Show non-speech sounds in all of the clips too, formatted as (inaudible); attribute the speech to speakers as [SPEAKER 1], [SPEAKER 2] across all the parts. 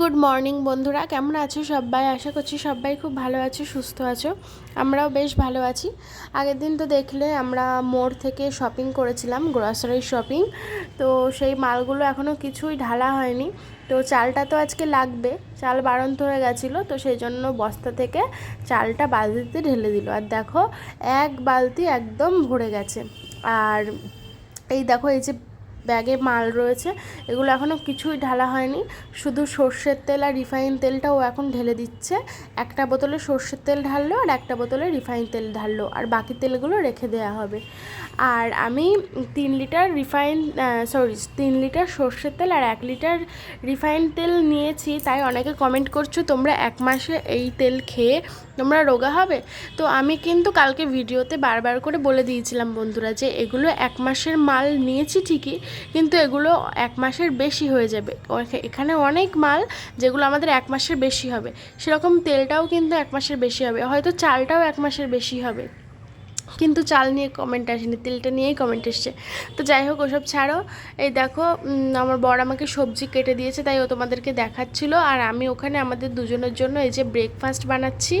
[SPEAKER 1] Good morning বন্ধুরা। কেমন আছো সবাই? আশা করছি সবাই খুব ভালো আছো, সুস্থ আছো। আমরাও বেশ ভালো আছি। আগের দিন তো দেখলে আমরা মোড় থেকে শপিং করেছিলাম গ্রসারি শপিং তো সেই মালগুলো এখনও কিছুই ঢালা হয়নি। তো চালটা তো আজকে লাগবে, চাল বাড়ন্ত হয়ে গেছিল। তো সেই জন্য বস্তা থেকে চালটা বালতিতে ঢেলে দিল। আর দেখো, এক বালতি একদম ভরে গেছে। আর এই দেখো, এই যে ব্যাগে মাল রয়েছে, এগুলো এখনও কিছুই ঢালা হয়নি। শুধু সর্ষের তেল আর রিফাইন তেলটাও এখন ঢেলে দিচ্ছে। একটা বোতলে সর্ষের তেল ঢাললো আর একটা বোতলে রিফাইন তেল ঢাললো, আর বাকি তেলগুলো রেখে দেওয়া হবে। আর আমি তিন লিটার রিফাইন সরি তিন লিটার সর্ষের তেল আর এক লিটার রিফাইন তেল নিয়েছি। তাই অনেকে কমেন্ট করছ, তোমরা এক মাসে এই তেল খেয়ে তোমরা রোগা হবে? তো আমি কিন্তু কালকে ভিডিওতে বারবার করে বলে দিয়েছিলাম বন্ধুরা যে, এগুলো এক মাসের মাল নিয়েছি ঠিকই, কিন্তু এগুলো এক মাসের বেশি হয়ে যাবে। এখানে অনেক মাল যেগুলো আমাদের এক মাসের বেশি হবে। সেরকম তেলটাও কিন্তু এক মাসের বেশি হবে। হয়তো চালটাও এক মাসের বেশি হবে। কিন্তু চাল নিয়ে কমেন্ট আসেনি, তেলটা নিয়েই কমেন্ট এসছে। তো যাই হোক, ওসব ছাড়ো। এই দেখো আমার বর আমাকে সবজি কেটে দিয়েছে, তাই ও তোমাদেরকে দেখাচ্ছিল। আর আমি ওখানে আমাদের দুজনের জন্য এই যে ব্রেকফাস্ট বানাচ্ছি।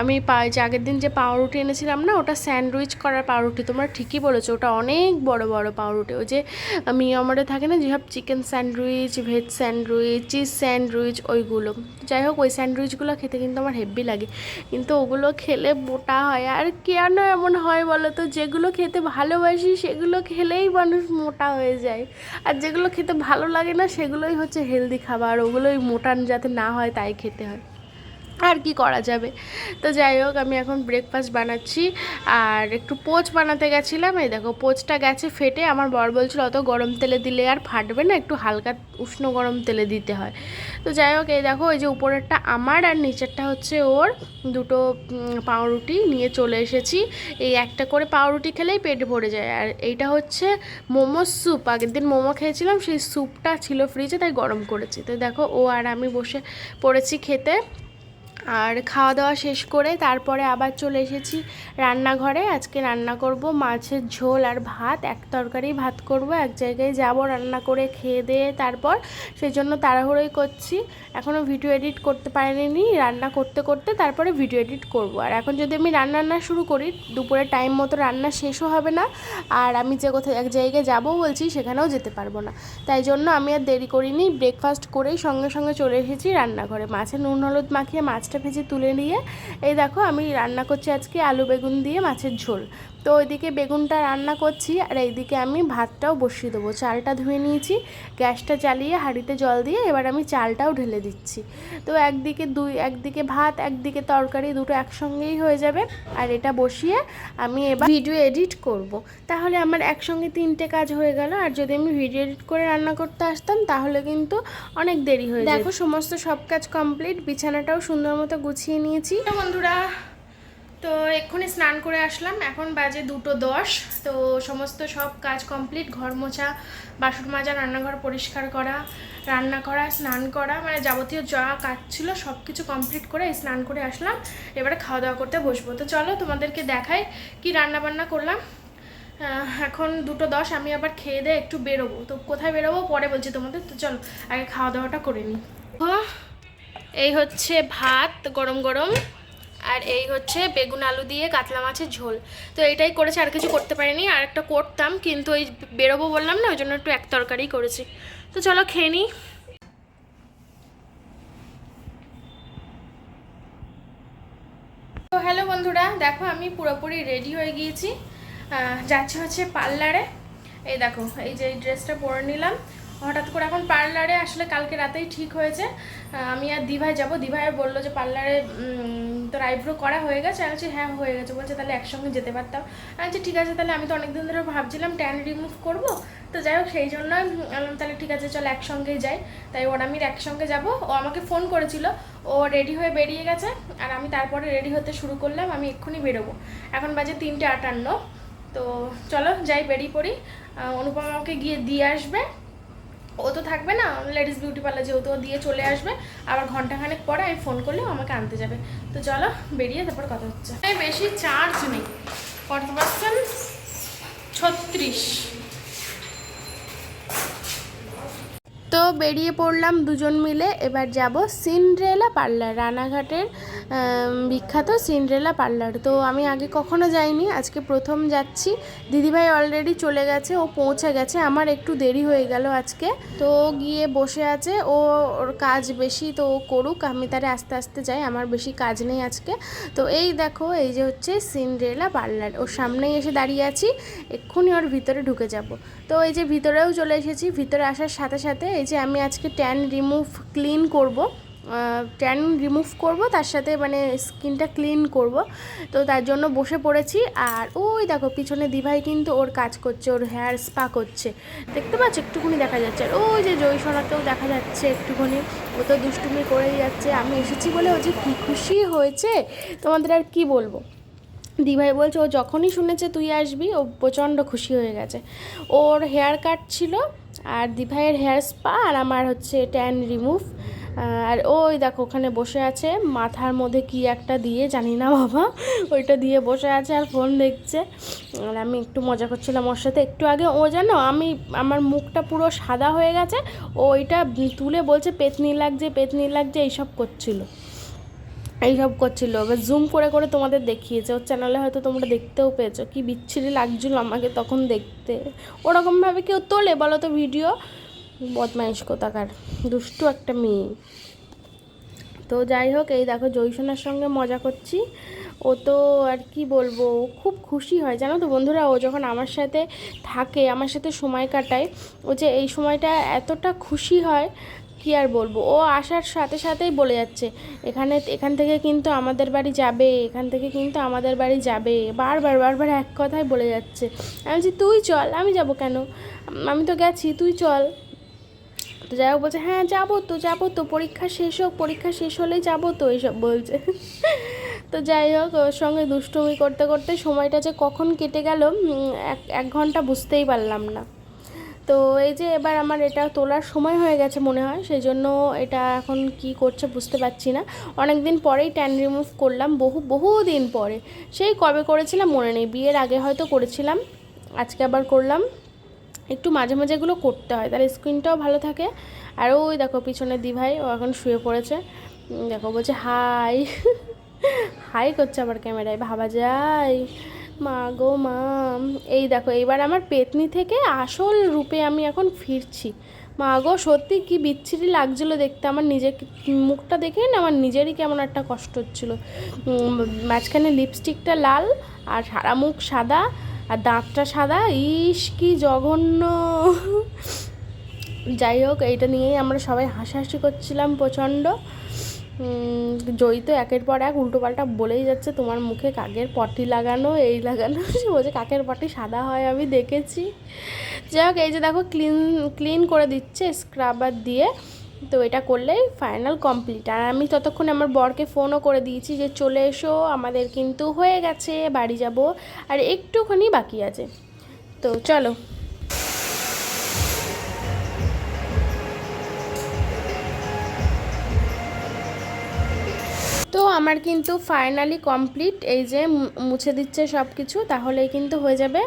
[SPEAKER 1] আমি যে আগের দিন যে পাউরুটি এনেছিলাম না, ওটা স্যান্ডউইচ করার পাউরুটি, তোমরা ঠিকই বলেছ, ওটা অনেক বড় বড় পাউরুটি। ওই যে মিয়ামারে থাকে না, যেসব chicken sandwich veg sandwich cheese sandwich ওইগুলো। যাই হোক, ওই স্যান্ডউইচগুলো খেতে কিন্তু আমার হেভি লাগে। কিন্তু ওগুলো খেলে মোটা হয়, আর কে কেন এমন হয় বলো তো যেগুলো খেতে ভালোবাসি সেগুলো খেলেই মানুষ মোটা হয়ে যায়। আর যেগুলো খেতে ভালো লাগে না সেগুলোই হচ্ছে হেলদি খাবার, ওগুলোই মোটান যাতে না হয় তাই খেতে হয়। আর কি করা যাবে। তো যাই হোক, আমি এখন ব্রেকফাস্ট বানাচ্ছি। আর একটু পোচ বানাতে গেছিলাম। এই দেখো পোচটা গেছে ফেটে। আমার বর বলছিল, অত গরম তেলে দিলে আর ফাটবে না, একটু হালকা উষ্ণ গরম তেলে দিতে হয়। তো যাই হোক, এই দেখো ওই যে উপরেরটা আমার আর নিচেরটা হচ্ছে ওর। দুটো পাউরুটি নিয়ে চলে এসেছি। এই একটা করে পাউরুটি খেলেই পেট ভরে যায়। আর এইটা হচ্ছে মোমো স্যুপ আগের দিন মোমো খেয়েছিলাম, সেই স্যুপটা ছিল ফ্রিজে তাই গরম করেছি। তো দেখো, ও আর আমি বসে পড়েছি খেতে। আর খাওয়া দাওয়া শেষ করে তারপরে আবার চলে এসেছি রান্নাঘরে। আজকে রান্না করব মাছের ঝোল আর ভাত। এক তরকারি ভাত করব, এক জায়গায় যাব, রান্না করে খেয়ে দিয়ে তারপর সেই জন্য তাড়াহুড়োই করছি। এখনও ভিডিও এডিট করতে পারিনি, রান্না করতে করতে তারপরে ভিডিও এডিট করব। আর এখন যদি আমি রান্না রান্না শুরু করি দুপুরে টাইম মতো রান্না শেষও হবে না। আর আমি যে কোথাও এক জায়গায় যাব বলছি, সেখানেও যেতে পারব না। তাই জন্য আমি আর দেরি করিনি ব্রেকফাস্ট করেই সঙ্গে সঙ্গে চলে এসেছি রান্নাঘরে। মাছের নুন, হলুদ মাখিয়ে মাছ মাছটা ভেজে তুলে নিয়ে, এই দেখো আমি রান্না করছি আজকে আলু বেগুন দিয়ে মাছের ঝোল। তো ওইদিকে বেগুনটা রান্না করছি আর এইদিকে আমি ভাতটাও বসিয়ে দেবো। চালটা ধুয়ে নিয়েছি গ্যাসটা চালিয়ে হাঁড়িতে জল দিয়ে এবার আমি চালটাও ঢেলে দিচ্ছি। তো একদিকে দুই একদিকে ভাত একদিকে তরকারি দুটো একসঙ্গেই হয়ে যাবে। আর এটা বসিয়ে আমি এবার ভিডিও এডিট করব। তাহলে আমার একসঙ্গে তিনটে কাজ হয়ে গেল আর যদি আমি ভিডিও এডিট করে রান্না করতে আসতাম তাহলে কিন্তু অনেক দেরি হয়ে দেখো সমস্ত সব কাজ কমপ্লিট বিছানাটাও সুন্দর মতো গুছিয়ে নিয়েছি। বন্ধুরা তো এক্ষুনি স্নান করে আসলাম। এখন বাজে দুটো দশ। তো সমস্ত সব কাজ কমপ্লিট ঘর মোছা, বাসন মাজা, রান্নাঘর পরিষ্কার করা, রান্না করা, স্নান করা মানে যাবতীয় যা কাজ ছিল সব কিছু কমপ্লিট করে স্নান করে আসলাম। এবারে খাওয়া দাওয়া করতে বসবো। তো চলো তোমাদেরকে দেখাই কি রান্না বান্না করলাম। এখন দুটো দশ, আমি আবার খেয়ে দিয়ে একটু বেরোবো। তো কোথায় বেরোবো পরে বলছি তোমাদের। তো চলো, আগে খাওয়া দাওয়াটা করে নিই। এই হচ্ছে ভাত, গরম গরম। আর এই হচ্ছে বেগুন আলু দিয়ে কাতলা মাছের ঝোল। তো এইটাই করেছি, আর কিছু করতে পারিনি, আর একটা করতাম, কিন্তু ওই বেরোবো বললাম না, ওই জন্য একটু এক তরকারি করেছি। তো চলো খেয়ে নিই তো হ্যালো বন্ধুরা, দেখো আমি পুরোপুরি রেডি হয়ে গিয়েছি। যাচ্ছে হচ্ছে পার্লারে। এই দেখো, এই যে এই ড্রেসটা পরে নিলাম। হঠাৎ করে এখন পার্লারে আসলে কালকে রাতেই ঠিক হয়েছে। আমি আর দিভাই যাব। দিভাই বলল যে পার্লারে তোর আইব্রো করা হয়ে গেছে? আমি বলছি হ্যাঁ হয়ে গেছে। বলছে, তাহলে একসঙ্গে যেতে পারতাম। আচ্ছা ঠিক আছে, তাহলে আমি তো অনেকদিন ধরে ভাবছিলাম ট্যান রিমুভ করব। তো যাই হোক, সেই জন্য তাহলে ঠিক আছে, চল একসঙ্গেই যাই। তাই ওর আমি একসঙ্গে যাব। ও আমাকে ফোন করেছিল। ও রেডি হয়ে বেরিয়ে গেছে। আর আমি তারপরে রেডি হতে শুরু করলাম। আমি এক্ষুনি বেরোবো। এখন বাজে তিনটে আটান্ন। তো চলো, যাই, বেরিয়ে পড়ি। অনুপম আমাকে গিয়ে দিয়ে আসবে। ও তো থাকবে না, লেডিস বিউটি পার্লার যেহেতু দিয়ে চলে আসবে, আবার ঘন্টাখানেক পরে আমি ফোন করলেও আমাকে আনতে যাবে। তো চলো বেরিয়ে তারপর কথা হচ্ছে। বেশি চার্জ নেই। কত পার্সেন্ট ছত্রিশ। তো বেরিয়ে পড়লাম দুজন মিলে, এবার যাব সিন্ড্রেলা পার্লার, রানাঘাটের বিখ্যাত সিন্ড্রেলা পার্লার। তো আমি আগে কখনো যাইনি, আজকে প্রথম যাচ্ছি। দিদিভাই অলরেডি চলে গেছে, ও পৌঁছে গেছে, আমার একটু দেরি হয়ে গেল আজকে। তো গিয়ে বসে আছে, ও ওর কাজ বেশি তো ও করুক, আমি তারে আস্তে আস্তে যাই, আমার বেশি কাজ নেই আজকে। তো এই দেখো, এই যে হচ্ছে সিন্ড্রেলা পার্লার, ওর সামনেই এসে দাঁড়িয়ে আছি, এক্ষুনি ওর ভিতরে ঢুকে যাব। তো এই যে ভিতরেও চলে এসেছি, ভিতরে আসার সাথে সাথে এই যে আমি আজকে ট্যান রিমুভ ক্লিন করব। ট্যান রিমুভ করব, তার সাথে মানে স্কিনটা ক্লিন করব। তো তার জন্য বসে পড়েছি, আর ওই দেখো পিছনে দিভাই কিন্তু ওর কাজ করছে, ওর হেয়ার স্পা করছে। দেখতে পাচ্ছ? একটুখানি দেখা যাচ্ছে। আর ওই যে জয়সোনাকেও দেখা যাচ্ছে একটুখানি। ও তো দুষ্টুমি করেই যাচ্ছে। আমি এসেছি বলে ও যে কী খুশি হয়েছে, তোমাদের আর কি বলব? দিভাই বলছে, ও যখনই শুনেছে তুই আসবি, ও প্রচণ্ড খুশি হয়ে গেছে। ওর হেয়ার কাট ছিল, আর দিভাইয়ের হেয়ার স্পা আর আমার হচ্ছে ট্যান রিমুভ আর ওই দেখো, ওখানে বসে আছে। মাথার মধ্যে কি একটা দিয়ে, জানি না বাবা, ওইটা দিয়ে বসে আছে আর ফোন দেখছে। আর আমি একটু মজা করছিলাম ওর সাথে। একটু আগে ও জানো, আমি, আমার মুখটা পুরো সাদা হয়ে গেছে। ও ওইটা তুলে বলছে, পেতনি লাগছে পেতনি লাগছে, এইসব করছিল। এইসব করছিল। এবার জুম করে করে তোমাদের দেখিয়েছে। ওর চ্যানেলে হয়তো তোমরা দেখতেও পেয়েছ। কি বিচ্ছিরি লাগছিল আমাকে তখন দেখতে। ওরকমভাবে কেউ তোলে বলো তো ভিডিও বদমাইশ কোথাকার দুষ্টু একটা মেয়ে। তো যাই হোক, এই দেখো জৈসনার সঙ্গে মজা করছি। ও তো আর কি বলব খুব খুশি হয়। জানো তো বন্ধুরা, ও যখন আমার সাথে থাকে, আমার সাথে সময় কাটায়, ও যে এই সময়টা এতটা খুশি হয়, কি আর বলব? ও আসার সাথে সাথেই বলে যাচ্ছে, এখানে, এখান থেকে কিন্তু আমাদের বাড়ি যাবে, এখান থেকে কিন্তু আমাদের বাড়ি যাবে। বারবার বারবার এক কথাই বলে যাচ্ছে। আমি বলছি, তুই চল, আমি যাব কেন? আমি তো গেছি, তুই চল। তো যাই হোক বলছে হ্যাঁ যাব তো যাব তো, পরীক্ষা শেষ হোক, পরীক্ষা শেষ হলেই যাব তো, এইসব বলছে। তো যাই হোক, ওর সঙ্গে দুষ্টুমি করতে করতে সময়টা যে কখন কেটে গেল এক এক ঘণ্টা বুঝতেই পারলাম না। তো এই যে এবার আমার এটা তোলার সময় হয়ে গেছে মনে হয় সেই জন্য এটা এখন কি করছে বুঝতে পারছি না। অনেক দিন পরেই ট্যান রিমুভ করলাম, বহু বহু দিন পরে। সেই কবে করেছিলাম মনে নেই, বিয়ের আগে হয়তো করেছিলাম, আজকে আবার করলাম। একটু মাঝে মাঝে এগুলো করতে হয়, তাহলে স্কিনটাও ভালো থাকে। আর ওই দেখো পিছনে দিভাই, ও এখন শুয়ে পড়েছে। দেখো বলছে, হাই। (laughs) হাই করছে আবার ক্যামেরায় ভাবা যায় মা গো মা এই দেখো, এইবার আমার পেতনি থেকে আসল রূপে আমি এখন ফিরছি। মা গো, সত্যি কি বিচ্ছিরি লাগছিল দেখতে? আমার নিজের মুখটা দেখে না, আমার নিজেরই কেমন একটা কষ্ট হচ্ছিল? মাঝখানে লিপস্টিকটা লাল আর সারা মুখ সাদা। আর দাঁতটা সাদা, ইস কি জঘন্য। যাই হোক, এইটা নিয়েই আমরা সবাই হাসাহাসি করছিলাম প্রচণ্ড। জয়ী তো একের পর এক, উল্টোপাল্টা বলেই যাচ্ছে, তোমার মুখে কাকের পটি লাগানো, এই লাগানো? সে বলছে, কাকের পটি সাদা হয়, আমি দেখেছি। যাই হোক, এই যে দেখো, ক্লিন ক্লিন করে দিচ্ছে স্ক্রাবার দিয়ে। তো এটা করলে ফাইনাল কমপ্লিট আর আমি ততক্ষণ আমার বরকে ফোনও করে দিয়েছি যে চলে এসো, আমাদের কিন্তু হয়ে গেছে, বাড়ি যাব, আর একটুখানি বাকি আছে। তো চলো। আমার কিন্তু ফাইনালি কমপ্লিট এই যে মুছে দিচ্ছে সব কিছু তাহলেই কিন্তু হয়ে যাবে।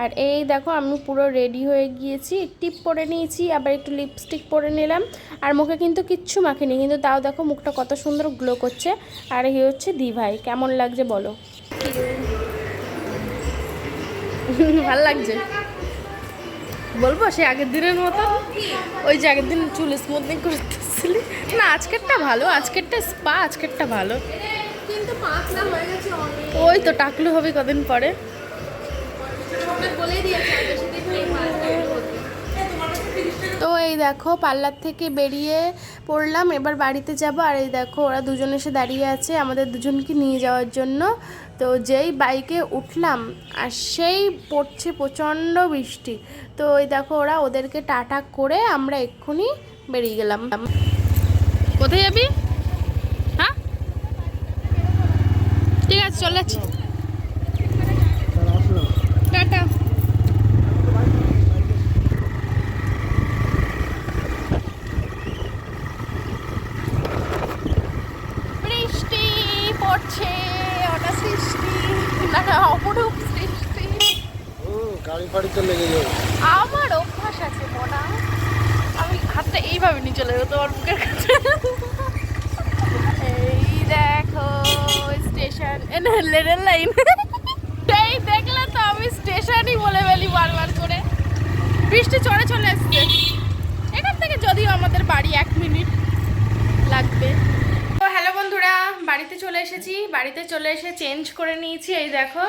[SPEAKER 1] আর এই দেখো, আমি পুরো রেডি হয়ে গিয়েছি। টিপ পরে নিয়েছি, আবার একটু লিপস্টিক পরে নিলাম। আর মুখে কিন্তু কিচ্ছু মাখিনি, কিন্তু তাও দেখো মুখটা কত সুন্দর গ্লো করছে। আর এই হচ্ছে দিভাই, কেমন লাগছে বলো? ভালো লাগছে। বলব? সে আগের দিনের মতো। ওই যে আগের দিন চুল স্মুথনিং করতেছিলি। না, আজকেরটা ভালো, আজকেরটা স্পা আজকেরটা ভালো। ওই তো টাকলু হবে কদিন পরে। তো এই দেখো, পার্লার থেকে বেরিয়ে পড়লাম, এবার বাড়িতে যাব। আর এই দেখো, ওরা দুজন এসে দাঁড়িয়ে আছে, আমাদের দুজনকে নিয়ে যাওয়ার জন্য। তো যেই বাইকে উঠলাম আর সেই পড়ছে প্রচণ্ড বৃষ্টি, তো ওই দেখো ওরা ওদেরকে টাটা করে আমরা এক্ষুনি বেরিয়ে গেলাম। কোথায় যাবি? হ্যাঁ? ঠিক আছে, চলে যাচ্ছি টাটা বৃষ্টি পড়ছে ওটা সৃষ্টি না না অপরূপ সৃষ্টি
[SPEAKER 2] ও
[SPEAKER 1] আমার অভ্যাস আছে মনা। আমি হাত
[SPEAKER 3] হাতটা এইভাবে নিয়ে চলে যাবে তোমার বুকের কাছে। এই দেখো, স্টেশন লেরেল লাইন। এই দেখলে তো আমি স্টেশনই বলে ফেলি বারবার করে। বৃষ্টি চড়ে চলে এসছে। এখান থেকে যদিও আমাদের বাড়ি এক মিনিট লাগবে। তো হ্যালো বন্ধুরা, বাড়িতে চলে এসেছি। বাড়িতে চলে এসে চেঞ্জ করে নিয়েছি। এই দেখো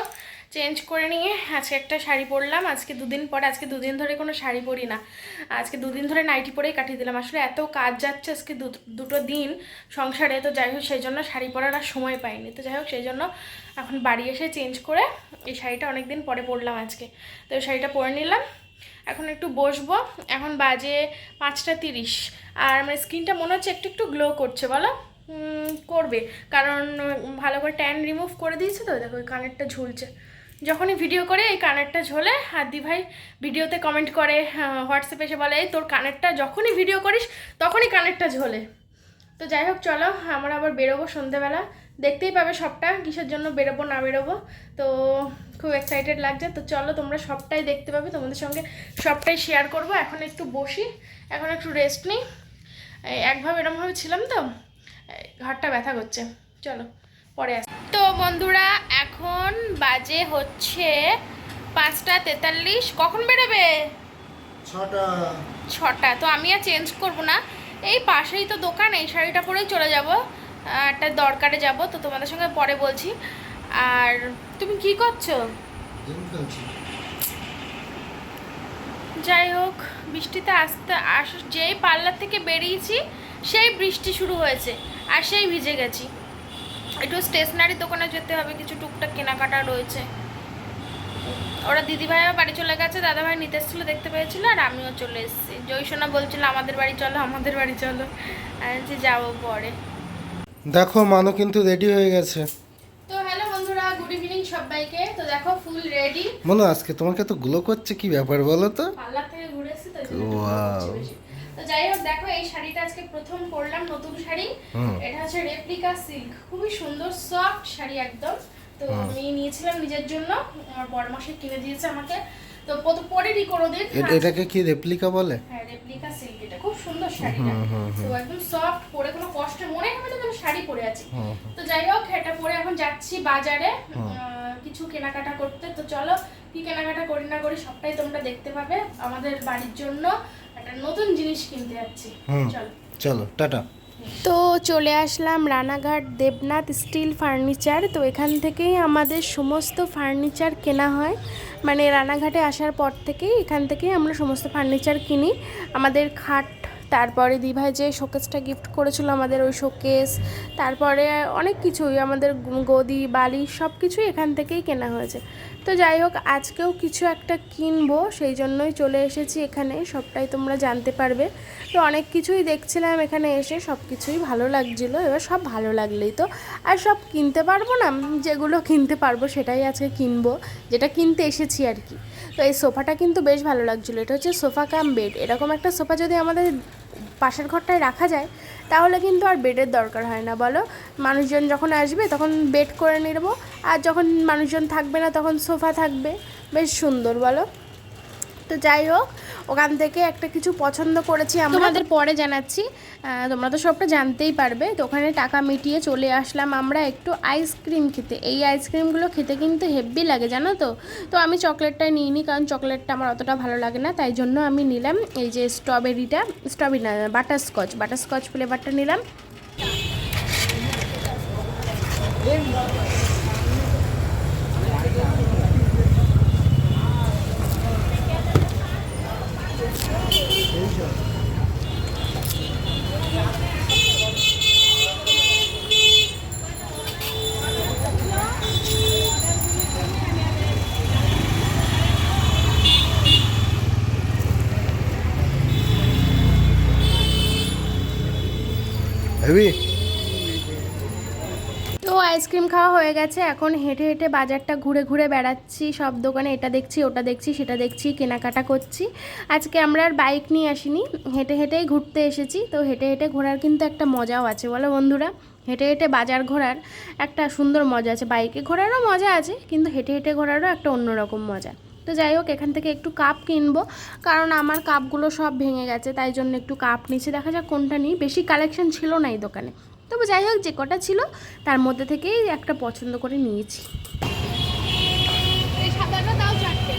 [SPEAKER 3] চেঞ্জ করে নিয়ে আজকে একটা শাড়ি পরলাম। আজকে দুদিন পরে, আজকে দুদিন ধরে কোনো শাড়ি পরি না। আজকে দুদিন ধরে নাইটি পরেই কাটিয়ে দিলাম। আসলে এত কাজ যাচ্ছে আজকে দুটো দিন সংসারে, তো যাই হোক সেই জন্য শাড়ি পরার আর সময় পাইনি। তো যাই হোক সেই জন্য এখন বাড়ি এসে চেঞ্জ করে এই শাড়িটা অনেক দিন পরে পরলাম আজকে। তো এই শাড়িটা পরে নিলাম। এখন একটু বসবো। এখন বাজে পাঁচটা তিরিশ। আর আমার স্কিনটা মনে হচ্ছে একটু একটু গ্লো করছে, বলো? করবে। কারণ ভালো করে ট্যান রিমুভ করে দিয়েছে তো, দেখো কানেরটা ঝুলছে। যখনই ভিডিও করে, এই কানেরটা ঝোলে। আর দি ভাই ভিডিওতে কমেন্ট করে হোয়াটসঅ্যাপে এসে বলে, এই তোর কানেরটা যখনই ভিডিও করিস, তখনই কানেরটা ঝোলে। তো যাই হোক, চলো, আমরা আবার বেরোবো সন্ধেবেলা। দেখতেই পাবে সবটা, কিসের জন্য বেরোবো, না বেরোবো। তো খুব এক্সাইটেড লাগছে। তো চলো, তোমরা সবটাই দেখতে পাবে। তোমাদের সঙ্গে সবটাই শেয়ার করব। এখন একটু বসি, এখন একটু রেস্ট নিই। একভাবে এরমভাবে ছিলাম তো ঘাটটা ব্যথা করছে। চলো। পরে আস। তো বন্ধুরা এখন বাজে হচ্ছে পাঁচটা তেতাল্লিশ। কখন বেরোবে?
[SPEAKER 2] ছটা।
[SPEAKER 3] ছটা। তো আমি আর চেঞ্জ করব না। এই পাশেই তো দোকান এই শাড়িটা পরেই চলে যাব। একটা দরকারে যাব। তো তোমাদের সঙ্গে পরে বলছি। আর তুমি কি করছ? যাই হোক বৃষ্টিতে আসতে আস যেই পার্লার থেকে বেরিয়েছি সেই বৃষ্টি শুরু হয়েছে। আর সেই ভিজে গেছি। একটু স্টেশনারি দোকানে যেতে হবে কিছু টুকটাক কেনাকাটা রয়েছে। ওরা দিদিভাইও বাড়ি চলে গেছে দাদাভাই নিতে এসেছিল দেখতে পেয়েছিল আর আমিও চলে এসেছি। জয়সোনা বলছিল আমাদের বাড়ি চলো আমাদের বাড়ি চলো। আমি বলছি যাব পরে।
[SPEAKER 2] দেখো মানু কিন্তু রেডি হয়ে গেছে।
[SPEAKER 3] তো হ্যালো বন্ধুরা গুড ইভিনিং সবাইকে। তো দেখো ফুল রেডি
[SPEAKER 2] মনু আজকে তোমাকে তো গ্লো করছে কি ব্যাপার বলো তো?
[SPEAKER 3] পার্লার থেকে ঘুরে এসেছি তো যাই হোক দেখো এই শাড়িটা আজকে প্রথম পরলাম নতুন শাড়ি। এটা হচ্ছে রেপ্লিকা সিল্ক খুবই সুন্দর সফট শাড়ি একদম। তো আমি নিয়েছিলাম নিজের জন্য। আমার বড় মাসে কিনে দিয়েছে আমাকে। তো প্রথম পরেরই কোনোদিন।
[SPEAKER 2] এ- এটাকে কি রেপ্লিকা বলে?
[SPEAKER 3] হ্যাঁ রেপ্লিকা সিল্ক এটা খুব সুন্দর শাড়িটা তো একদম সফট পরে কোনো কষ্ট মনে হবে না আমি শাড়ি পরে আছি। তো যাই হোক এটা পরে এখন যাচ্ছি বাজারে। কিছু কেনাকাটা করতে। তো চলো কি কেনাকাটা করি না করি সবটাই তোমরা দেখতে পাবে আমাদের বাড়ির জন্য। একটা নতুন জিনিস কিনতে যাচ্ছি। চলো।
[SPEAKER 2] চলো টাটা।
[SPEAKER 3] তো চলে আসলাম রানাঘাট দেবনাথ স্টিল ফার্নিচার। তো এখান থেকেই আমাদের সমস্ত ফার্নিচার কেনা হয়। মানে রানাঘাটে আসার পর থেকেই এখান থেকেই আমরা সমস্ত ফার্নিচার কিনি। আমাদের খাট তারপরে দিভাই যে শোকেসটা গিফট করেছিল আমাদের ওই শোকেস, তারপরে অনেক কিছুই আমাদের গদি, বালি সব কিছুই এখান থেকেই কেনা হয়েছে। তো যাই হোক, আজকেও কিছু একটা কিনবো, সেই জন্যই চলে এসেছি এখানে, সবটাই তোমরা জানতে পারবে। তো অনেক কিছুই দেখছিলাম এখানে এসে, সব কিছুই ভালো লাগছিল, এবার সব ভালো লাগলেই তো। আর সব কিনতে পারব না, যেগুলো কিনতে পারব সেটাই আজকে কিনবো, যেটা কিনতে এসেছি আর কি। তো এই সোফাটা কিন্তু বেশ ভালো লাগছিল, এটা হচ্ছে সোফা কাম বেড, এরকম একটা সোফা যদি আমাদের পাশের ঘরটায় রাখা যায়, তাহলে কিন্তু আর বেডের দরকার হয় না, বলো? মানুষজন যখন আসবে তখন বেড করে নেব, আর যখন মানুষজন থাকবে না তখন সোফা থাকবে। বেশ সুন্দর, বলো? তো যাই হোক, ওখান থেকে একটা কিছু পছন্দ করেছি আমরা। তোমাদের পরে জানাচ্ছি। তোমরা তো সবটা জানতেই পারবে। তো ওখানে টাকা মিটিয়ে চলে আসলাম আমরা একটু আইসক্রিম খেতে। এই আইসক্রিমগুলো খেতে কিন্তু হেভি লাগে, জানো তো? তো আমি চকলেটটাই নিইনি কারণ চকলেটটা আমার অতটা ভালো লাগে না, তাই জন্য আমি নিলাম এই যে স্ট্রবেরিটা স্ট্রবেরি না, বাটারস্কচ বাটারস্কচ ফ্লেভারটা নিলাম।
[SPEAKER 2] হেবি
[SPEAKER 3] তো আইসক্রিম খাওয়া হয়ে গেছে। এখন হেঁটে হেঁটে বাজারটা ঘুরে ঘুরে বেড়াচ্ছি। সব দোকানে এটা দেখছি, ওটা দেখছি, সেটা দেখছি, কেনাকাটা করছি। আজকে আমরা আর বাইক নিয়ে আসিনি। হেঁটে হেঁটেই ঘুরতে এসেছি। তো হেঁটে হেঁটে ঘোরার কিন্তু একটা মজাও আছে। বলো বন্ধুরা, হেঁটে হেঁটে বাজার ঘোরার একটা সুন্দর মজা আছে। বাইকে ঘোরারও মজা আছে, কিন্তু হেঁটে হেঁটে ঘোরারও একটা অন্যরকম মজা। তো যাই হোক, এখান থেকে একটু কাপ কিনবো। কারণ আমার কাপগুলো সব ভেঙে গেছে, তাই জন্য একটু কাপ নিচে দেখা যাক কোনটা নিই। বেশি কালেকশন ছিল না এই দোকানে। তবু যাই হোক যে কটা ছিল তার মধ্যে থেকেই একটা পছন্দ করে নিয়েছি
[SPEAKER 1] এই সাদাটা তাও চারটে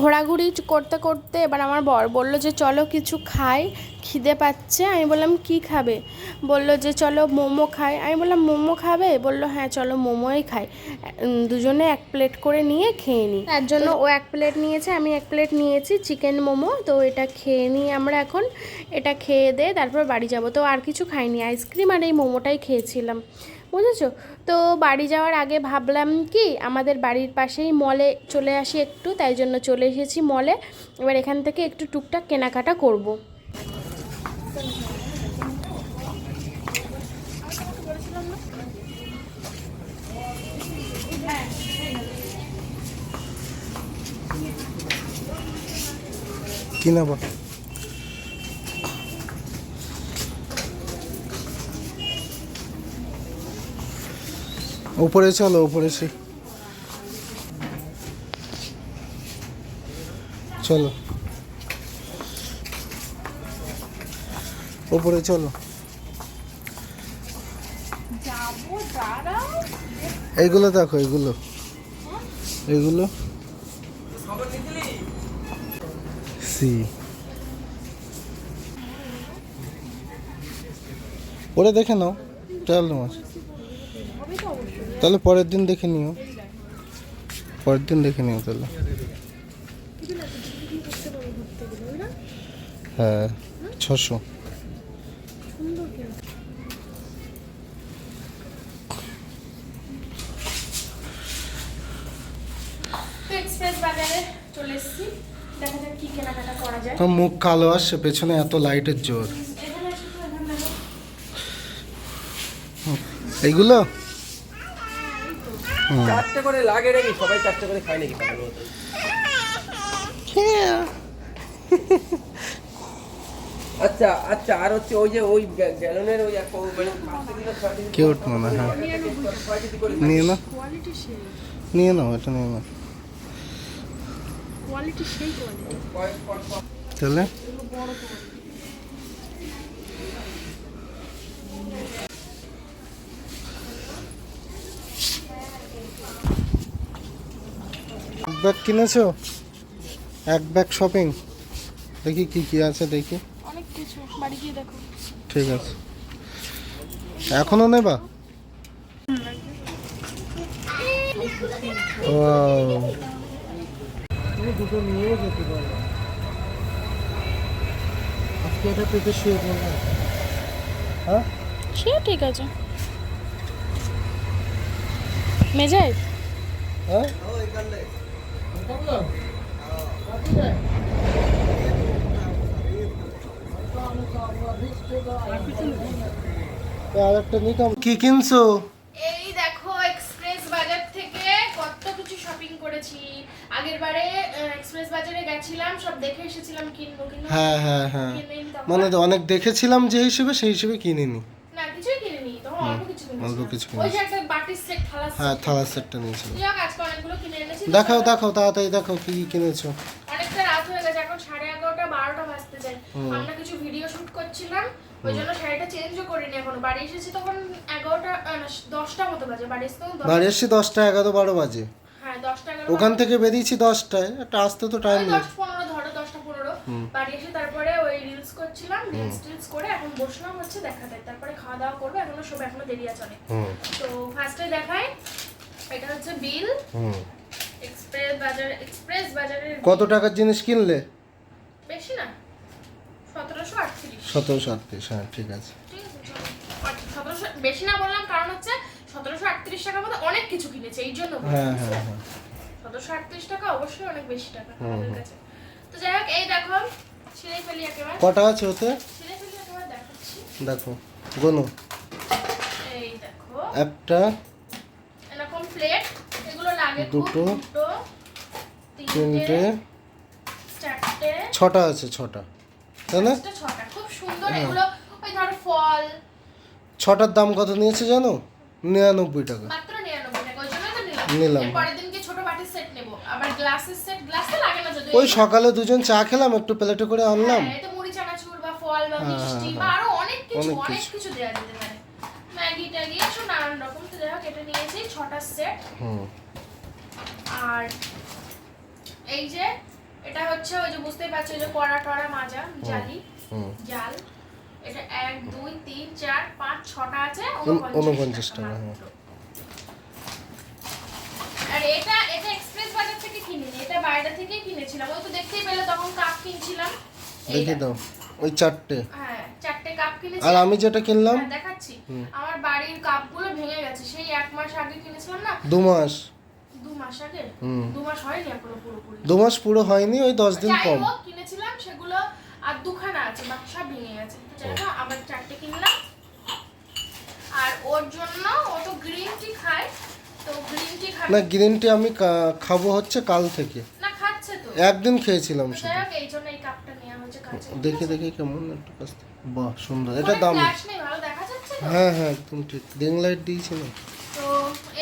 [SPEAKER 3] ঘোরাঘুরি করতে করতে এবার আমার বর বলল যে চলো কিছু খাই খিদে পাচ্ছে। আমি বললাম কি খাবে? বলল যে চলো মোমো খাই। আমি বললাম মোমো খাবে? বলল হ্যাঁ চলো মোমোই খাই। দুজনে এক প্লেট করে নিয়ে খেয়ে নিই। তার জন্য ও এক প্লেট নিয়েছে আমি এক প্লেট নিয়েছি চিকেন মোমো। তো এটা খেয়ে নিই আমরা এখন। এটা খেয়ে দে তারপর বাড়ি যাব। তো আর কিছু খাইনি আইসক্রিম আর এই মোমোটাই খেয়েছিলাম। বুঝেছ? তো বাড়ি যাওয়ার আগে ভাবলাম কি, আমাদের বাড়ির পাশেই মলে চলে আসি একটু, তাই জন্য চলে এসেছি মলে এবার এখান থেকে একটু টুকটাক কেনাকাটা করব।
[SPEAKER 2] কি নেব? উপরে চলো উপরে সে চলো। উপরে চলো। এইগুলো দেখো এইগুলো। এইগুলো। সি। ওরে দেখে নাও ট্রায়াল মাছ তাহলে পরের দিন দেখে নিও। পরের দিন দেখে নিও তাহলে। হ্যাঁ ছশো। মুখ কালো আসছে পেছনে এত লাইটের জোর। এইগুলো?
[SPEAKER 4] চারটে করে লাগে নাকি? সবাই চারটে করে খায় নাকি আচ্ছা আচ্ছা আর হচ্ছে ওই যে ওই গ্যালনের ওই মানে
[SPEAKER 2] কিউট মনে হয়। নিয়ে না নিয়ে নাও এটা নিয়ে নাও। তাহলে? ব্যাগ কিনেছো? এক ব্যাগ শপিং দেখি কি কি আছে দেখি।
[SPEAKER 3] অনেক কিছু বাড়ি গিয়ে দেখো।
[SPEAKER 2] ঠিক আছে। এখনও নেবা. তুমি দুটো নিয়েও যেতে পারো। আজকে এটা পেতে শুয়ে পড়বে। হ্যাঁ?
[SPEAKER 3] সে ঠিক আছে। মেজাজ?
[SPEAKER 2] হ্যাঁ? কি কিনছো?
[SPEAKER 3] এই দেখো এক্সপ্রেস বাজার থেকে কত কিছু শপিং করেছি। আগের এক্সপ্রেস বাজারে গেছিলাম সব দেখে এসেছিলাম কিনবো কিন্তু
[SPEAKER 2] হ্যাঁ হ্যাঁ হ্যাঁ। মানে অনেক দেখেছিলাম যে হিসেবে সেই হিসেবে কিনিনি।
[SPEAKER 3] না কিছুই কিনিনি তখন অল্প কিছু কিনেছি
[SPEAKER 2] অল্প কিছু কিনেছি।
[SPEAKER 3] সেট থালা
[SPEAKER 2] হ্যাঁ
[SPEAKER 3] set।
[SPEAKER 2] সেটটা নিয়েছিলাম।
[SPEAKER 3] যাই আজকে অনেকগুলো কিনে এনেছি।
[SPEAKER 2] দেখাও দেখাও তাড়াতাড়ি দেখাও কি কি কিনেছো।
[SPEAKER 3] অনেকটা রাত হয়ে গেছে এখন সাড়ে এগারোটা বারোটা বাজতে যায়। আমরা কিছু ভিডিও শুট করছিলাম ওই জন্য শাড়িটা চেঞ্জও করিনি এখনও। বাড়ি এসেছি তখন এগারোটা দশটা মতো বাজে। বাড়ি এসে
[SPEAKER 2] বাড়ি এসছি দশটা এগারো বারো বাজে।
[SPEAKER 3] হ্যাঁ দশটা এগারো
[SPEAKER 2] ওখান থেকে বেরিয়েছি দশটায় একটা আসতে তো টাইম নেই।
[SPEAKER 3] পনেরো বাড়ি এসে তারপরে ওই রিলস করছিলাম রিলস টিলস করে এখন বসলাম হচ্ছে দেখাতে। তারপরে খাওয়া দাওয়া করব এখনও সব এখনও দেরি আছে অনেক। তো ফার্স্টে দেখাই এটা হচ্ছে বিল। এক্সপ্রেস বাজার এক্সপ্রেস বাজারের
[SPEAKER 2] কত টাকার জিনিস কিনলে?
[SPEAKER 3] বেশি না সতেরোশো আটত্রিশ।
[SPEAKER 2] সতেরোশো আটত্রিশ হ্যাঁ ঠিক আছে।
[SPEAKER 3] ঠিক আছে সতেরোশো বেশি না বললাম কারণ হচ্ছে সতেরোশো আটত্রিশ টাকার মধ্যে অনেক কিছু কিনেছে এই জন্য
[SPEAKER 2] হ্যাঁ হ্যাঁ হ্যাঁ।
[SPEAKER 3] সতেরোশো আটত্রিশ টাকা অবশ্যই অনেক বেশি টাকা আমাদের কাছে। যাই হোক এই দেখো ছিঁড়ে ফেলি একেবারে।
[SPEAKER 2] কটা আছে ওতে?
[SPEAKER 3] ছিঁড়ে ফেলি একেবারে দেখাচ্ছি।
[SPEAKER 2] দেখো গোনো।
[SPEAKER 3] এই দেখো।
[SPEAKER 2] একটা
[SPEAKER 3] এরকম প্লেট এগুলো লাগে
[SPEAKER 2] দুটো,
[SPEAKER 3] দুটো
[SPEAKER 2] তিনটে
[SPEAKER 3] চারটে।
[SPEAKER 2] ছটা আছে ছটা। তাই না?
[SPEAKER 3] ছটা খুব সুন্দর। এগুলো ওই ধরো ফল।
[SPEAKER 2] ছটার দাম কত নিয়েছে জানো? নিরানব্বই টাকা।
[SPEAKER 3] মাত্র নিরানব্বই টাকা ওই জন্য নিলাম। পরের ছোট বাটির সেট গ্লাসের সেট গ্লাসে
[SPEAKER 2] ওই সকালে দুজন চা খেলাম একটু প্লেটে করে আনলাম।
[SPEAKER 3] এটা মুড়ি বা ফল বা মিষ্টি আরও অনেক কিছু ম্যাগি ট্যাগি এসব নানান রকম। তো যাই হোক এটা নিয়েছি ছটা সেট। আর এই যে এটা হচ্ছে ওই যে বুঝতেই পারছ যে কড়া টড়া মাজা জালি
[SPEAKER 2] হুম।
[SPEAKER 3] জাল। এটা এক দুই তিন চার পাঁচ ছটা আছে
[SPEAKER 2] উন- উনপঞ্চাশ টাকা।
[SPEAKER 3] আর এটা এটা এক্সপ্রেস বাজার থেকে কিনিনি এটা বাইরে থেকে কিনেছিলাম। ওই তো দেখতেই পেলে তখন কাপ কিনছিলাম।
[SPEAKER 2] দেখি। দাও ওই চারটে।
[SPEAKER 3] হ্যাঁ চারটে কাপ কিনেছি।
[SPEAKER 2] আর আমি যেটা কিনলাম?
[SPEAKER 3] হ্যাঁ, দেখাচ্ছি। আমার বাড়ির কাপগুলো ভেঙে গেছে। সেই এক মাস আগে কিনেছিলাম না?
[SPEAKER 2] দু মাস।
[SPEAKER 3] দু মাস আগে?
[SPEAKER 2] হুম।
[SPEAKER 3] দু মাস হয়নি এখনও পুরোপুরি।
[SPEAKER 2] দু মাস পুরো হয়নি ওই দশ দিন কম।
[SPEAKER 3] কিনেছিলাম সেগুলো আর দুখানা আছে বাকি সব ভেঙে গেছে। তো আবার চারটে কিনলাম। আর ওর জন্য ও তো গ্রিন টি খায়।
[SPEAKER 2] না গ্রিন টি আমি খাব হচ্ছে কাল থেকে। একদিন খেয়েছিলাম শুধু দেখে দেখে কেমন একটু কাছ বাহ সুন্দর। এটা দাম। হ্যাঁ হ্যাঁ একদম ঠিক। রিং লাইট দিয়েছি না?
[SPEAKER 3] তো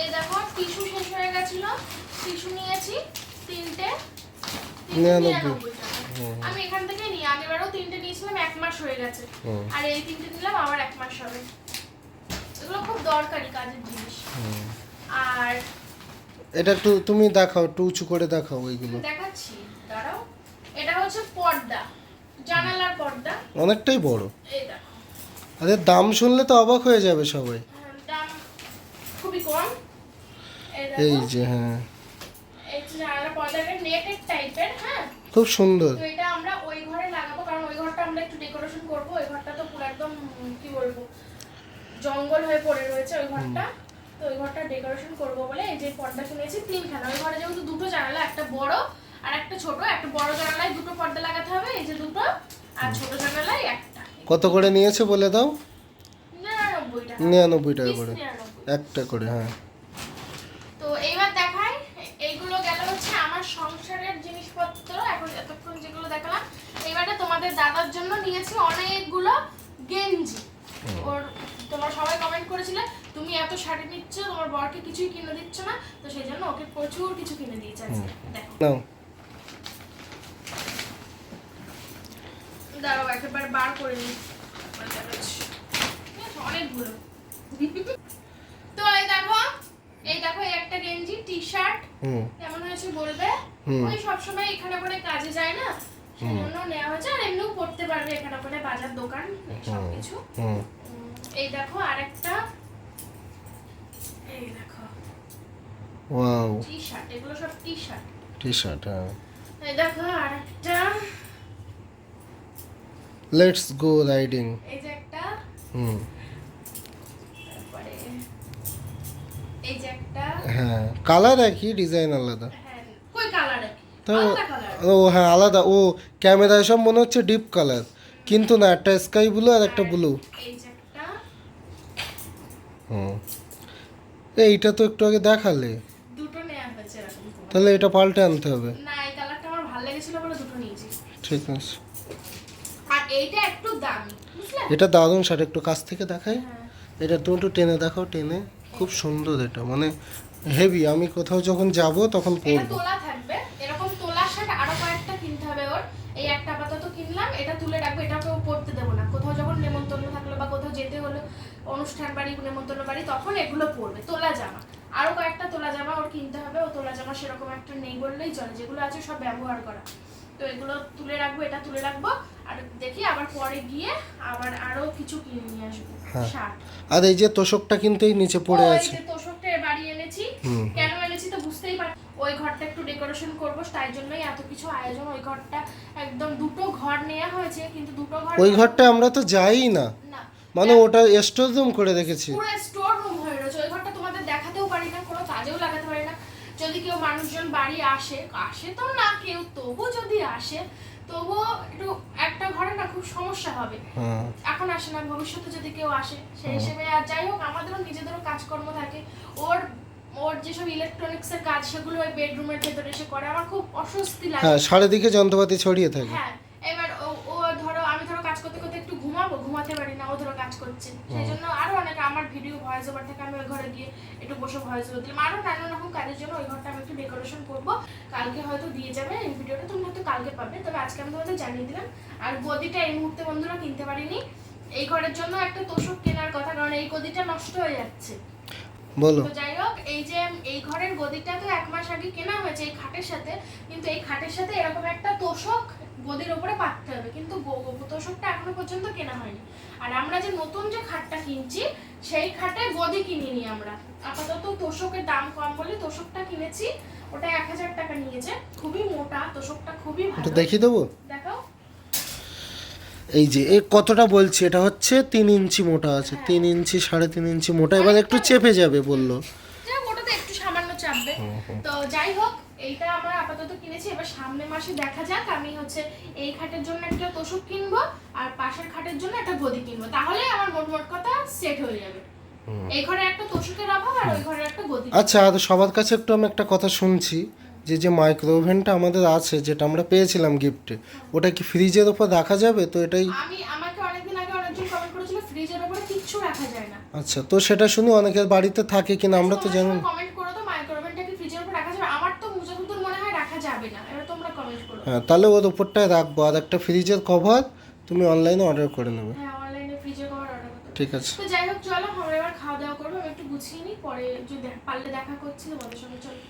[SPEAKER 3] এই দেখো টিস্যু শেষ হয়ে গেছিল। টিস্যু নিয়েছি তিনটে। তিনটে
[SPEAKER 2] নিরানব্বই।
[SPEAKER 3] আমি এখান থেকে নিই। আগেবারও তিনটে নিয়েছিলাম এক মাস হয়ে গেছে।
[SPEAKER 2] হুম।
[SPEAKER 3] আর এই তিনটে নিলাম আবার এক মাস হবে। এগুলো খুব দরকারি কাজের জিনিস। আর
[SPEAKER 2] এটা একটু তুমি দেখাও একটু উঁচু করে দেখাও ওইগুলো।
[SPEAKER 3] দেখাচ্ছি দাঁড়াও। এটা হচ্ছে পর্দা জানালার পর্দা।
[SPEAKER 2] অনেকটাই বড়।
[SPEAKER 3] এই দেখো।
[SPEAKER 2] আরে দাম শুনলে তো অবাক হয়ে যাবে সবাই।
[SPEAKER 3] হ্যাঁ, দাম খুবই কম। এই
[SPEAKER 2] যে হ্যাঁ।
[SPEAKER 3] হ্যাঁ?
[SPEAKER 2] খুব সুন্দর।
[SPEAKER 3] তো এটা আমরা ওই ঘরে লাগাবো কারণ ওই ঘরটা আমরা একটু ডেকোরেশন করব। ওই ঘরটা তো পুরো একদম কি বলব জঙ্গল হয়ে পড়ে রয়েছে ওই ঘরটা। তো ওই ঘরটা ডেকোরেশন করব বলে এই যে পর্দা কিনেছি তিনখানা ওই ঘরে যেহেতু দুটো জানালা একটা বড় আর একটা ছোট একটা বড় জানালায় দুটো পর্দা লাগাতে হবে এই যে দুটো আর ছোট জানালায় একটা।
[SPEAKER 2] কত করে নিয়েছে বলে দাও?
[SPEAKER 3] নিরানব্বই টাকা।
[SPEAKER 2] করে। একটা করে হ্যাঁ।
[SPEAKER 3] তো এইবার দেখাই এইগুলো গেল হচ্ছে আমার সংসারের জিনিসপত্র এখন এতক্ষণ যেগুলো দেখালাম এইবারে তোমাদের দাদার জন্য নিয়েছি অনেকগুলো গেঞ্জি ওর তোমরা সবাই কমেন্ট করেছিলে তুমি এত শাড়ি নিচ্ছ তোমার বরকে কিছুই কিনে দিচ্ছ না তো সেই জন্য ওকে প্রচুর কিছু কিনে দিয়েছে আজকে। দেখো। দাঁড়াও একেবারে বার করে নিই। দেখাচ্ছি। অনেকগুলো তো এই দেখো এই দেখো এই একটা গেঞ্জি টি শার্ট কেমন হয়েছে বলবে? ওই সবসময় এখানে করে কাজে যায় না। সেজন্য নেওয়া হয়েছে আর এমনিও পড়তে পারবে এখানে করে বাজার দোকান সবকিছু। এই দেখো আরেকটা এই দেখো।
[SPEAKER 2] ওয়াও
[SPEAKER 3] টি শার্ট এগুলো সব টি শার্ট
[SPEAKER 2] টি শার্ট হ্যাঁ।
[SPEAKER 3] এই দেখো আরেকটা।
[SPEAKER 2] লেটস গো রাইডিং
[SPEAKER 3] এই যে একটা।
[SPEAKER 2] হুম।
[SPEAKER 3] তারপরে এই যে একটা।
[SPEAKER 2] হ্যাঁ কালার একই ডিজাইন আলাদা।
[SPEAKER 3] হ্যাঁ কই কালারে
[SPEAKER 2] তো ও হ্যাঁ আলাদা। ও ক্যামেরায় সব মনে হচ্ছে ডিপ কালার কিন্তু না একটা স্কাই ব্লু আর একটা ব্লু
[SPEAKER 3] এই যে একটা।
[SPEAKER 2] হুম। এইটা তো একটু আগে দেখালে।
[SPEAKER 3] দুটো নেওয়া হয়েছে
[SPEAKER 2] তাহলে এটা পাল্টে আনতে হবে।
[SPEAKER 3] না এই কালারটা আমার ভালো লেগেছিল বলে দুটো নিয়েছি।
[SPEAKER 2] ঠিক আছে।
[SPEAKER 3] আর এইটা একটু দামি
[SPEAKER 2] এটা দারুণ শার্ট একটু কাছ থেকে দেখাই।
[SPEAKER 3] হ্যাঁ।
[SPEAKER 2] এটা তুমি একটু টেনে দেখাও টেনে। খুব সুন্দর এটা মানে হেভি। আমি কোথাও যখন যাব তখন পরবো।
[SPEAKER 3] তোলা থাকবে। এরকম তোলা শার্ট আরও কয়েকটা কিনতে হবে ওর। এই একটা আপাতত কিনলাম এটা তুলে রাখব এটাকে অনুষ্ঠান বাড়ি নেমন্তন্ন বাড়ি তখন এগুলো পরবে তোলা জামা। আরও কয়েকটা তোলা জামা ওর কিনতে হবে ও তোলা জামা সেরকম একটা নেই বললেই চলে যেগুলো আছে সব ব্যবহার করা। তো এগুলো তুলে রাখব এটা তুলে রাখব আর দেখি আবার পরে গিয়ে আবার আরও কিছু কিনে নিয়ে আসব
[SPEAKER 2] হ্যাঁ।
[SPEAKER 3] শার্ট।
[SPEAKER 2] আর এই যে তোষকটা কিন্তু এই নিচে পড়ে আছে।
[SPEAKER 3] যে তোষকটা বাড়ি এনেছি। কেন এনেছি তো বুঝতেই পার ওই ঘরটা একটু ডেকোরেশন করব তাই জন্যই এত কিছু আয়োজন ওই ঘরটা একদম দুটো ঘর নেওয়া হয়েছে কিন্তু দুটো ঘর
[SPEAKER 2] ওই ঘরটা আমরা তো যাই না।
[SPEAKER 3] না
[SPEAKER 2] মানে ওটা স্টোর রুম করে রেখেছি।
[SPEAKER 3] পুরো স্টোর রুম হয়ে রয়েছে। ওই ঘরটা তোমাদের দেখাতেও পারি না কোনো কাজেও লাগাতে পারি না। যদি কেউ মানুষজন বাড়ি আসে আসে তো না কেউ তবু যদি আসে তবুও একটু একটা ঘরে না খুব সমস্যা হবে।
[SPEAKER 2] হ্যাঁ।
[SPEAKER 3] এখন আসে না ভবিষ্যতে যদি কেউ আসে সেই হিসেবে আর যাই হোক আমাদেরও নিজেদেরও কাজকর্ম থাকে। ওর ওর যেসব ইলেকট্রনিক্স এর কাজ সেগুলো ওই বেডরুমের ভেতরে এসে করে। আমার খুব অস্বস্তি লাগে।
[SPEAKER 2] হ্যাঁ সারাদিকে যন্ত্রপাতি ছড়িয়ে থাকে।
[SPEAKER 3] হ্যাঁ এবার ও ও ধরো আমি ধরো কাজ করতে করতে একটু ঘুম ঘুমাবো ঘুমাতে পারি না ও ধরো কাজ করছে। সেই জন্য আরও অনেক আমার ভিডিও ভয়েস ওভার থেকে আমি ওই ঘরে গিয়ে একটু বসে ভয়েস ওভার দিলাম। আরও নানান রকম কাজের জন্য ওই ঘরটা আমি একটু ডেকোরেশন করব। কালকে হয়তো দিয়ে যাবে এই ভিডিওটা তুমি হয়তো কালকে পাবে। তবে আজকে আমি তোমাদের জানিয়ে দিলাম। আর গদিটা এই মুহূর্তে বন্ধুরা কিনতে পারিনি। এই ঘরের জন্য একটা তোষক কেনার কথা কারণ এই গদিটা নষ্ট হয়ে যাচ্ছে।
[SPEAKER 2] বলো।
[SPEAKER 3] তো যাই হোক এই যে এই ঘরের গদিটা তো এক মাস আগে কেনা হয়েছে এই খাটের সাথে কিন্তু এই খাটের সাথে এরকম একটা তোষক গদির উপরে পাততে হবে। কিন্তু তোষকটা এখনও পর্যন্ত কেনা হয়নি। আর আমরা যে নতুন যে খাটটা কিনছি সেই খাটে গদি কিনিনি আমরা। আপাতত তোষকের দাম কম বলে তোষকটা কিনেছি ওটা এক হাজার টাকা নিয়েছে। খুবই মোটা তোষকটা খুবই ভালো।
[SPEAKER 2] দেখিয়ে দেবো?
[SPEAKER 3] দেখাও।
[SPEAKER 2] এই যে এ কতটা বলছি এটা হচ্ছে তিন ইঞ্চি মোটা আছে। তিন ইঞ্চি সাড়ে তিন ইঞ্চি মোটা। এবার একটু চেপে যাবে বলল।
[SPEAKER 3] ওটাতে একটু সামান্য চাপবে। তো যাই হোক এইটা আমরা আপাতত কিনেছি। এবার সামনে মাসে দেখা যাক। আমি হচ্ছে এই খাটের জন্য একটা তোষক কিনবো আর পাশের খাটের জন্য একটা গদি কিনবো। তাহলে আমার মোট মোট কথা সেট হয়ে যাবে। এই ঘরে একটা তোষকের অভাব আর ওই ঘরে একটা গদি
[SPEAKER 2] আচ্ছা আর সবার কাছে একটু আমি একটা কথা শুনছি। যে যে মাইক্রো ওভেনটা আমাদের আছে যেটা আমরা পেয়েছিলাম গিফটে ওটা কি ফ্রিজের ওপর রাখা যাবে? তো এটাই
[SPEAKER 3] আমি আমাকে অনেকদিন আগে অনেকজন কমেন্ট করেছিল ফ্রিজের উপরে কিচ্ছু রাখা যায় না।
[SPEAKER 2] আচ্ছা তো সেটা শুনি অনেকের বাড়িতে থাকে কিনা আমরা তো জানি।
[SPEAKER 3] কমেন্ট করো তো মাইক্রোওভেনটা কি ফ্রিজের উপর রাখা যাবে আমার তো মুজাফুদ্দুর মনে হয় রাখা যাবে না এবার তোমরা কমেন্ট করো
[SPEAKER 2] হ্যাঁ তাহলে ওর উপরটায় রাখব। আর একটা ফ্রিজের কভার তুমি অনলাইনে অর্ডার করে নেবে।
[SPEAKER 3] হ্যাঁ অনলাইনে ফ্রিজের কভার অর্ডার করতে
[SPEAKER 2] ঠিক আছে।
[SPEAKER 3] তো যাই হোক চলো আমরা এবার খাওয়া দাওয়া করব একটু গুছিয়ে নিই পরে যদি পারলে দেখা করছি তোমাদের সঙ্গে চলো।